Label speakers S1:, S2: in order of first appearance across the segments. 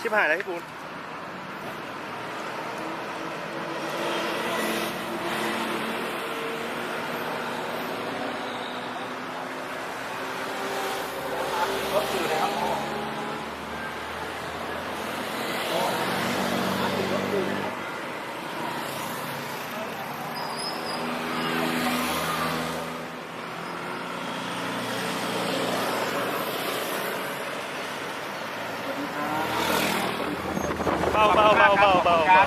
S1: ชิบหายแล้วพี่ปูนรถคือแล้ว เบาเบาเบาเบาเบา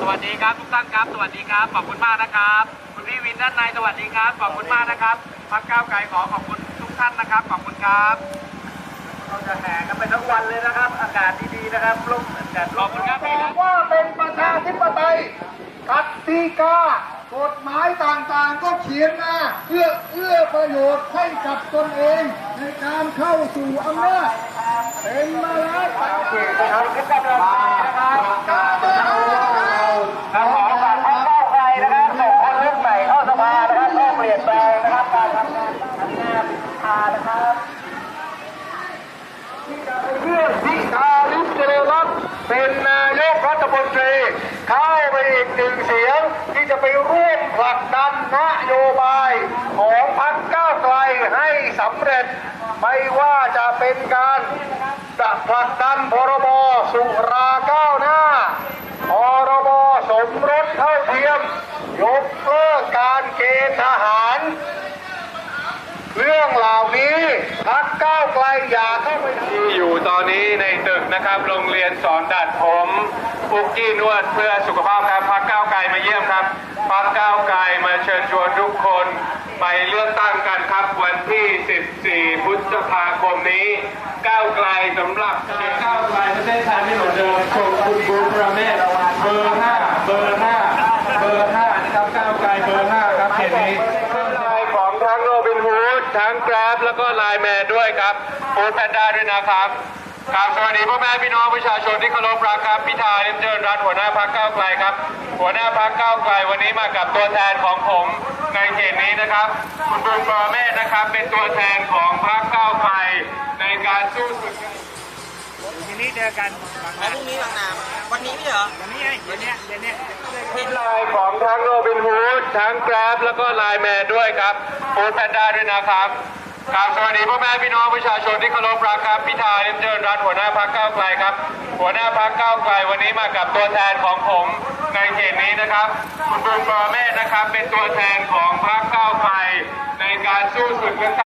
S2: สวัสดีครับทุกท่านครับ สวัสดีครับ ขอบคุณมากนะครับ คุณพี่วินด้านในสวัสดีครับ ขอบคุณมากนะครับพักก้าวไกลขอขอบคุณทุกท่านนะครับ ขอบคุณครับเราจะแห่กันไปทั้งวันเลยนะครับ อากาศดีๆนะครับลมอากาศขอบคุณครับพี่ครับ
S3: ว่าเป็นประชาธิปไตยกติกากฎหมายต่างๆก็เขียนมาเพื่อเอื้อประโยชน์ให้กับตนเองในการเข้าสู่อำนาจเป็นมาแล้วตั้งแต่
S2: ครับทุกกำลังใจนะครับ
S3: การเมืองของเรา
S2: เราขอฝากพักก้าวไกลนะครับส่งคนรุ่นใหม่เข้าสภานะครับ เพื่อเปลี่ยนแปลงนะครับการทำงานทำงานพิธานะครับ
S3: เพื่อพิธาลิมเจริญรัตน์เป็นนายกรัฐมนตรีเข้าไปอีกหนึ่งเสียงที่จะไปร่วมผลักดันนโยบายของพรรคก้าวไกลให้สำเร็จ ไม่ว่าจะเป็นการผลักดันพรบสุราก้าวหน้า พรบสมรสเท่าเทียม ยกเลิ การเกณฑ์ทหาร เรื่องเหล่านี้พักก้าวไกลอย่าเข้าไป
S4: ที่อยู่ตอนนี้ในตึกนะครับ โรงเรียนสอนดัดผมปุกกี้นวดเพื่อสุขภาพครับพักก้าวไกลมาเยี่ยมครับพักก้าวไกลมาเชิญชวนทุกคนไปเลือกตั้งกันครับวันที่ 14 พฤษภาคมนี้ก้าวไกลสำหรับก้าวไกลประเทศไทยไม่เหมือนเดิมคุณบูรประเมศเบอร์ 5 เบอร์ 5 เบอร์ 5 นะครับก้าวไกลเบอร์ 5 ครับเขตนี้ไลน์ของทั้งโรบินฮูดทั้ง แกร็บแล้วก็ไลน์แมนด้วยครับฟูดแพนด้าด้วยนะครับครับสวัสดีพ่อแม่พี่น้องประชาชนที่เคารพรักครับพิธาลิมเจริญรัตน์หัวหน้าพักก้าวไกลครับ หัวหน้าพักก้าวไกลวันนี้มากับตัวแทนของผมในเขตนี้นะครับ คุณบุญปรเมศนะครับ เป็นตัวแทนของพักก้าวไกลในการสู้ศึก
S1: ทีนี้เจอกันบางนา
S5: พรุ่งนี้บางนาวันนี้ไม่เหรอ
S1: วันนี้ไงเดี๋ยวเนี้ยเดี๋ยวเนี้ย
S4: ไลน์ของทั้งโรบินฮูดทั้งแกร็บแล้วก็ไลน์แมนด้วยครับฟูดแพนด้าด้วยนะครับครับสวัสดีพ่อแม่พี่น้องประชาชนที่เคารพรักครับพิธาลิมเจริญรัตน์หัวหน้าพักก้าวไกลครับ หัวหน้าพักก้าวไกลวันนี้มากับตัวแทนของผมในเขตนี้นะครับ คุณบุญปรเมศนะครับ เป็นตัวแทนของพักก้าวไกลในการสู้ศึกเลือกตั้ง